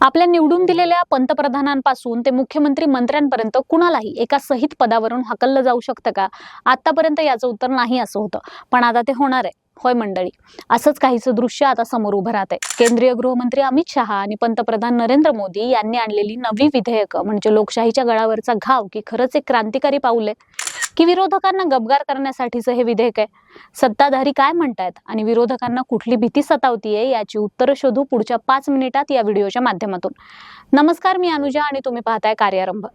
आपल्या निवडून दिलेल्या पंतप्रधानांपासून ते मुख्यमंत्री मंत्र्यांपर्यंत कुणालाही एका सहित पदावरून हकललं जाऊ शकतं का? आतापर्यंत याचं उत्तर नाही असं होतं. पण आता ते होणार आहे. होय मंडळी. असंच काहीचं दृश्य आता समोर उभं राहत आहे केंद्रीय गृहमंत्री अमित शहा आणि पंतप्रधान नरेंद्र मोदी यांनी आणलेली नवी विधेयकं म्हणजे लोकशाहीच्या गळावरचा घाव की खरंच एक क्रांतिकारी पाऊल आहे. की विरोधकांना गबगार करण्यासाठीचं हे विधेयक आहे. सत्ताधारी काय म्हणतायत? आणि विरोधकांना कुठली भीती सतावतीये याची उत्तरं शोधू पुढच्या पाच मिनिटात या व्हिडिओच्या माध्यमातून. नमस्कार मी अनुजा आणि तुम्ही पाहताय कार्यारंभ.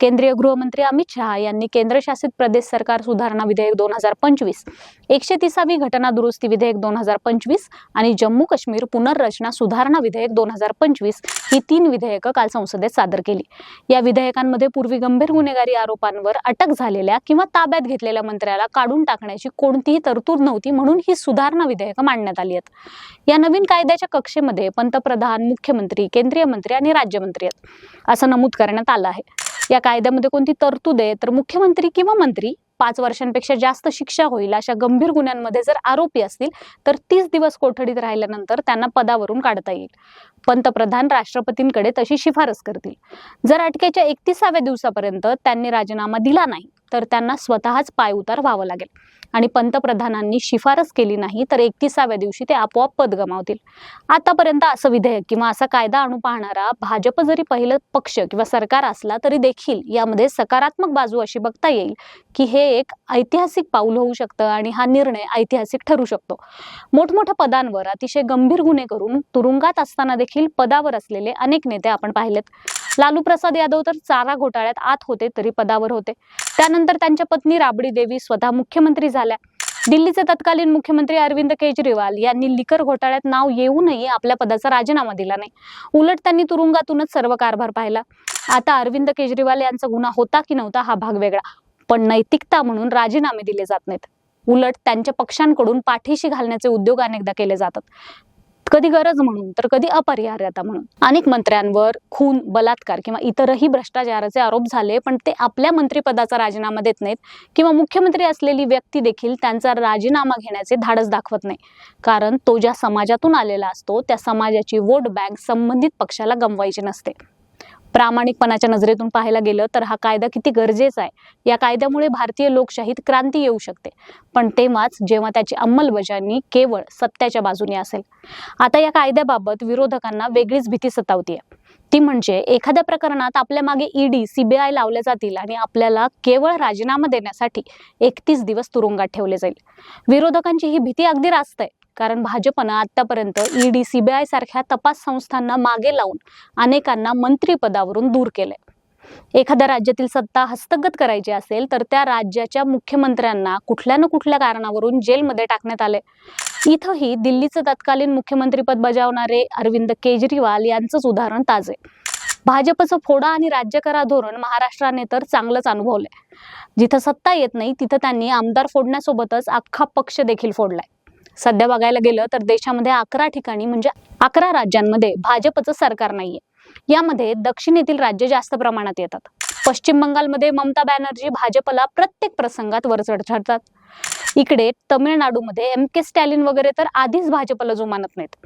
केंद्रीय गृहमंत्री अमित शहा यांनी केंद्रशासित प्रदेश सरकार सुधारणा विधेयक दोन हजार पंचवीस एकशे तिसावी घटना दुरुस्ती विधेयक दोन हजार पंचवीस आणि जम्मू काश्मीर पुनर्रचना सुधारणा विधेयक दोन हजार पंचवीस ही तीन विधेयकं काल संसदेत सादर केली. या विधेयकांमध्ये पूर्वी गंभीर गुन्हेगारी आरोपांवर अटक झालेल्या किंवा ताब्यात घेतलेल्या मंत्र्याला काढून टाकण्याची कोणतीही तरतूद नव्हती म्हणून ही सुधारणा विधेयकं मांडण्यात आली आहेत. या नवीन कायद्याच्या कक्षेमध्ये पंतप्रधान मुख्यमंत्री केंद्रीय मंत्री आणि राज्यमंत्री आहेत असं नमूद करण्यात आलं आहे. या कायद्यामध्ये कोणती तरतूद आहे? तर मुख्यमंत्री किंवा मंत्री पाच वर्षांपेक्षा जास्त शिक्षा होईल अशा गंभीर गुन्ह्यांमध्ये जर आरोपी असतील तर तीस दिवस कोठडीत राहिल्यानंतर त्यांना पदावरून काढता येईल. पंतप्रधान राष्ट्रपतींकडे तशी शिफारस करतील. जर अटकेच्या एकतीसाव्या दिवसापर्यंत त्यांनी राजीनामा दिला नाही तर त्यांना स्वतःच पायउतार व्हावं लागेल. आणि पंतप्रधानांनी शिफारस केली नाही तर एकतीसाव्या दिवशी ते आपोआप पद गमावतील. आतापर्यंत असं विधेयक किंवा असा कायदा आणू पाहणारा भाजप जरी पहिलं पक्ष किंवा सरकार असला तरी देखील यामध्ये सकारात्मक बाजू अशी बघता येईल की हे एक ऐतिहासिक पाऊल होऊ शकतं आणि हा निर्णय ऐतिहासिक ठरू शकतो. मोठमोठ्या पदांवर अतिशय गंभीर गुन्हे करून तुरुंगात असताना देखील पदावर असलेले अनेक नेते आपण पाहिलेत. लालू प्रसाद यादव तर चारा घोटाळ्यात आत होते तरी पदावर होते. त्यानंतर त्यांच्या पत्नी राबडी देवी स्वतः मुख्यमंत्री झाल्या. दिल्लीचे तत्कालीन मुख्यमंत्री अरविंद केजरीवाल यांनी लिकर घोटाळ्यात नाव येऊनही आपल्या पदाचा राजीनामा दिला नाही. उलट त्यांनी तुरुंगातूनच सर्व कारभार पाहिला. आता अरविंद केजरीवाल यांचा गुन्हा होता की नव्हता हा भाग वेगळा. पण नैतिकता म्हणून राजीनामे दिले जात नाहीत. उलट त्यांच्या पक्षांकडून पाठीशी घालण्याचे उद्योग अनेकदा केले जातात. कधी गरज म्हणून तर कधी अपरिहार्यता म्हणून. अनेक मंत्र्यांवर खून बलात्कार किंवा इतरही भ्रष्टाचाराचे आरोप झाले पण ते आपल्या मंत्रिपदाचा राजीनामा देत नाहीत किंवा मुख्यमंत्री असलेली व्यक्ती देखील त्यांचा राजीनामा घेण्याचे धाडस दाखवत नाही. कारण तो ज्या समाजातून आलेला असतो त्या समाजाची वोट बँक संबंधित पक्षाला गमवायची नसते. प्रामाणिकपणाच्या नजरेतून पाहायला गेलं तर हा कायदा किती गरजेचा आहे? या कायद्यामुळे भारतीय लोकशाहीत क्रांती येऊ शकते. पण तेव्हाच जेव्हा त्याची अंमलबजावणी केवळ सत्याच्या बाजूने असेल. आता या कायद्याबाबत विरोधकांना वेगळीच भीती सतावतीये. ती म्हणजे एखाद्या प्रकरणात आपल्या मागे ईडी सीबीआय लावल्या जातील आणि आपल्याला केवळ राजीनामा देण्यासाठी एकतीस दिवस तुरुंगात ठेवले जाईल. विरोधकांची ही भीती अगदी रास्त आहे. कारण भाजपनं आतापर्यंत ईडी सीबीआय सारख्या तपास संस्थांना मागे लावून अनेकांना मंत्रिपदावरून दूर केलंय. एखाद्या राज्यातील सत्ता हस्तगत करायची असेल तर त्या राज्याच्या मुख्यमंत्र्यांना कुठल्या ना कुठल्या कारणावरून जेलमध्ये टाकण्यात आले इथंही दिल्लीचं तत्कालीन मुख्यमंत्रीपद बजावणारे अरविंद केजरीवाल यांचंच उदाहरण ताजे भाजपचं फोडा आणि राज्य करा धोरण महाराष्ट्राने तर चांगलंच अनुभवलंय. जिथं सत्ता येत नाही तिथं त्यांनी आमदार फोडण्यासोबतच अख्खा पक्ष देखील फोडलाय. सध्या बघायला गेलं तर देशामध्ये अकरा ठिकाणी म्हणजे अकरा राज्यांमध्ये भाजपचं सरकार नाहीये. यामध्ये दक्षिणेतील राज्य जास्त प्रमाणात येतात. पश्चिम बंगालमध्ये ममता बॅनर्जी भाजपला प्रत्येक प्रसंगात वरचढ चढतात. इकडे तमिळनाडूमध्ये एम के स्टॅलिन वगैरे तर आधीच भाजपला जुमानत नाहीत.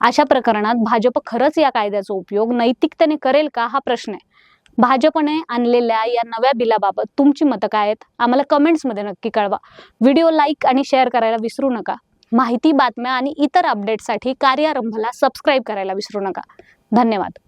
अशा प्रकरणात भाजप खरंच या कायद्याचा उपयोग नैतिकतेने करेल का हा प्रश्न आहे. भाजपने आणलेल्या या नव्या बिलाबाबत तुमची मतं काय आहेत? आम्हाला कमेंट्समध्ये नक्की कळवा. व्हिडिओ लाईक आणि शेअर करायला विसरू नका. माहिती बातम्या आणि इतर अपडेटसाठी कार्यारंभला सबस्क्राईब करायला विसरू नका. धन्यवाद.